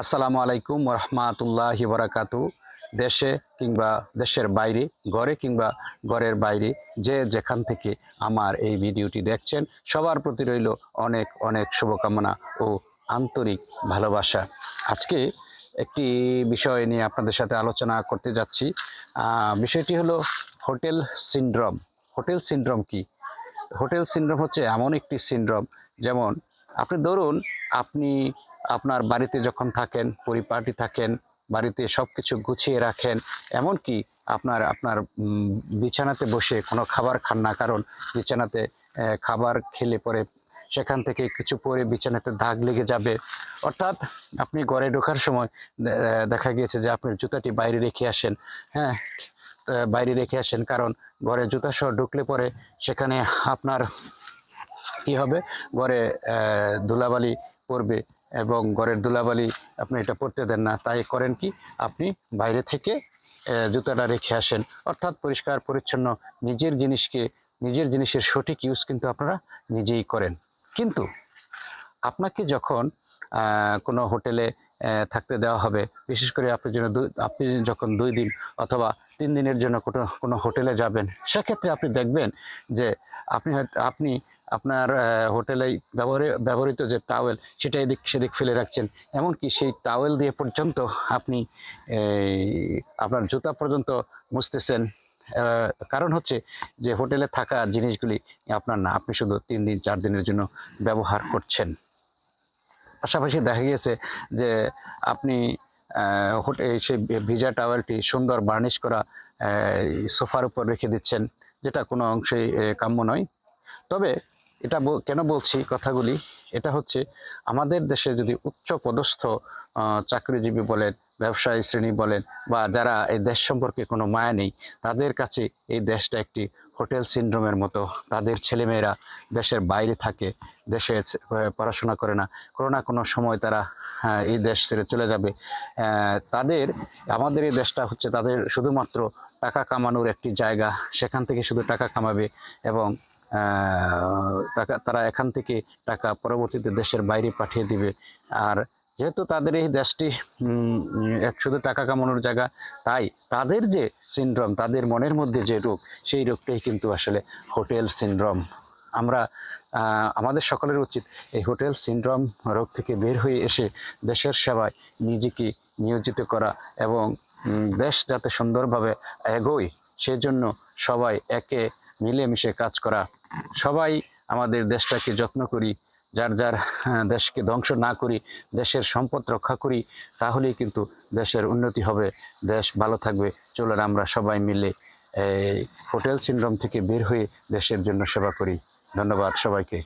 আসসালামু আলাইকুম রহমাতুল্লাহ বারাকাতু দেশে কিংবা দেশের বাইরে, ঘরে কিংবা ঘরের বাইরে, যে যেখান থেকে আমার এই ভিডিওটি দেখছেন, সবার প্রতি রইল অনেক অনেক শুভকামনা ও আন্তরিক ভালোবাসা। আজকে একটি বিষয় নিয়ে আপনাদের সাথে আলোচনা করতে যাচ্ছি। বিষয়টি হলো হোটেল সিনড্রোম। হোটেল সিনড্রোম কি? হোটেল সিনড্রোম হচ্ছে এমন একটি সিনড্রোম, যেমন আপনি ধরুন, আপনি আপনার বাড়িতে যখন থাকেন, পরিপাটি থাকেন, বাড়িতে সব কিছু গুছিয়ে রাখেন, এমনকি আপনার আপনার বিছানাতে বসে কোনো খাবার খান না, কারণ বিছানাতে খাবার খেলে পরে সেখান থেকে কিছু পরে বিছানাতে দাগ লেগে যাবে। অর্থাৎ আপনি ঘরে ঢোকার সময় দেখা গিয়েছে যে আপনি জুতাটি বাইরে রেখে আসেন। হ্যাঁ বাইরে রেখে আসেন, কারণ ঘরে জুতা সহ ঢুকলে পরে সেখানে আপনার কি হবে? ঘরে ধুলাবালি পড়বে। এবং ঘরের ধুলাবালি আপনি এটা পড়তে দেন না। তাই করেন কি? আপনি বাইরে থেকে জুতাটা রেখে আসেন। অর্থাৎ পরিষ্কার, পরিচ্ছন্ন, নিজের জিনিসকে, নিজের জিনিসের সঠিক ইউজ কিন্তু আপনারা নিজেই করেন। কিন্তু আপনাকে যখন কোনো হোটেলে থাকতে দেওয়া হবে। বিশেষ করে আপনি দুই- আপনি যখন দুই দিন অথবা তিন দিনের জন্য কোনো কোনো হোটেলে যাবেন, সেক্ষেত্রে আপনি দেখবেন যে আপনি আপনি আপনার হোটেলে ব্যবহারে- ব্যবহৃত যে টাওয়েল সেটা এদিক, সেদিক ফেলে রাখছেন। এমনকি সেই টাওয়েল দিয়ে পর্যন্ত আপনি আপনার জুতা পর্যন্ত মুছতেছেন। কারণ হচ্ছে যে হোটেলে থাকা জিনিসগুলি আপনার না, আপনি শুধু তিন দিন, চার দিনের জন্য ব্যবহার করছেন। পাশাপাশি দেখা গিয়েছে যে আপনি সেই ভিজা টাওয়েলটি সুন্দর বার্নিশ করা সোফার উপর রেখে দিচ্ছেন, যেটা কোনো অংশেই কাম্য নয়। তবে এটা কেন বলছি কথাগুলি? এটা হচ্ছে আমাদের দেশে যদি উচ্চ পদস্থ চাকরিজীবী বলেন, ব্যবসায়ী শ্রেণি বলেন, বা যারা এই দেশ সম্পর্কে কোনো মায়া নেই, তাদের কাছে এই দেশটা একটি হোটেল সিন্ড্রোমের মতো। তাদের ছেলেমেয়েরা দেশের বাইরে থাকে, দেশে পড়াশোনা করে না। কোনো না কোনো সময় তারা এই দেশ ছেড়ে চলে যাবে। তাদের, আমাদের এই দেশটা হচ্ছে তাদের শুধুমাত্র টাকা কামানোর একটি জায়গা। সেখান থেকে শুধু টাকা কামাবে এবং টাকা তারা এখান থেকে টাকা পরবর্তীতে দেশের বাইরে পাঠিয়ে দিবে। আর যেহেতু তাদের এই দেশটি উম, এক শুধু টাকা কামানোর জায়গা তাই তাদের যে সিনড্রোম তাদের মনের মধ্যে যে রোগ সেই রোগটাই কিন্তু আসলে হোটেল সিনড্রোম আমরা আমাদের সকলের উচিত এই হোটেল সিনড্রোম রোগ থেকে বের হয়ে এসে দেশের সেবায় নিজেকে নিয়োজিত করা এবং দেশ যাতে সুন্দরভাবে এগোয় সেজন্য সবাই একে মিলেমিশে কাজ করা। সবাই আমাদের দেশটাকে যত্ন করি যার যার হ্যাঁ, দেশকে ধ্বংস না করি দেশের সম্পদ রক্ষা করি তাহলেই কিন্তু দেশের উন্নতি হবে। দেশ ভালো থাকবে চলুন আমরা সবাই মিলে এই হোটেল সিনড্রোম থেকে বের হয়ে দেশের জন্য সেবা করি। ধন্যবাদ সবাইকে।